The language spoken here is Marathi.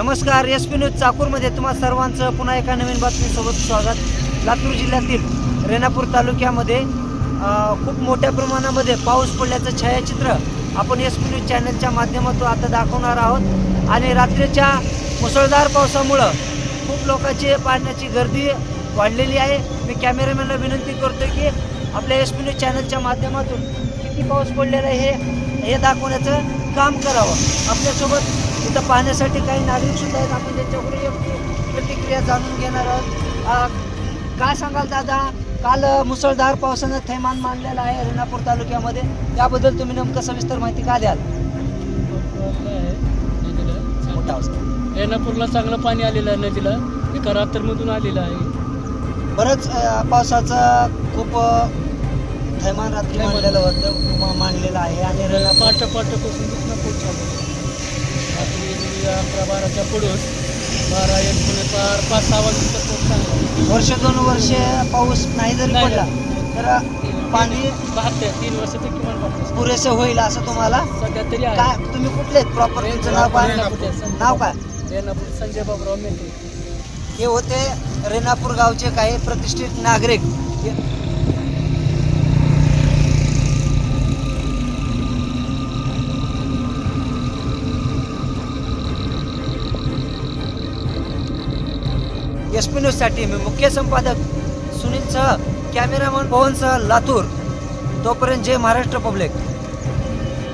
नमस्कार एस पी न्यूज चाकूरमध्ये तुम्हा सर्वांचं पुन्हा एका नवीन बातमीसोबत स्वागत. लातूर जिल्ह्यातील रेणापूर तालुक्यामध्ये खूप मोठ्या प्रमाणामध्ये पाऊस पडल्याचं छायाचित्र आपण एस पी न्यूज चॅनलच्या माध्यमातून आता दाखवणार आहोत. आणि रात्रीच्या मुसळधार पावसामुळं खूप लोकांची पाण्याची गर्दी वाढलेली आहे. मी कॅमेरामॅनला विनंती करतो की आपल्या एस पी न्यूज चॅनलच्या माध्यमातून किती पाऊस पडलेला आहे हे हे दाखवण्याचं काम करावं. आपल्यासोबत इथं पाहण्यासाठी काही नागरिक सुद्धा आहेत. आपण त्यांच्याकडे एक प्रतिक्रिया जाणून घेणार आहोत. काय सांगाल दादा? काल मुसळधार पावसानं थैमान मानलेलं आहे रेणापूर तालुक्यामध्ये. त्याबद्दल तुम्ही नेमकं सविस्तर माहिती का द्याल? मोठा. रेणापूरला चांगलं पाणी आलेलं आहे नदीला. एका रात्रमधून आलेलं आहे. बरंच पावसाचं खूप थैमान रात्री. मानलेलं होतं मानलेलं आहे आणि रेणापूर पाट पाटापासून अकरा बाराच्या पुढून बारा एक पुणे पार पाच सहा वाजता चांगला. वर्ष दोन वर्ष पाऊस नाही जरी नाही, पडला. तर पाणी बहात्तर तीन वर्षाचं किमान पुरेसं होईल असं तुम्हाला? सध्या तरी आहे. काय तुम्ही कुठले प्रॉपर तुमचं नाव काय. नाव काय? रेणापूर संजय बाबराव मेहते हे होते रेणापूर गावचे काही प्रतिष्ठित नागरिक. एस पी न्यूजसाठी मी मुख्य संपादक सुनील सह कॅमेरामन पवन सह लातूर. तोपर्यंत जय महाराष्ट्र पब्लिक.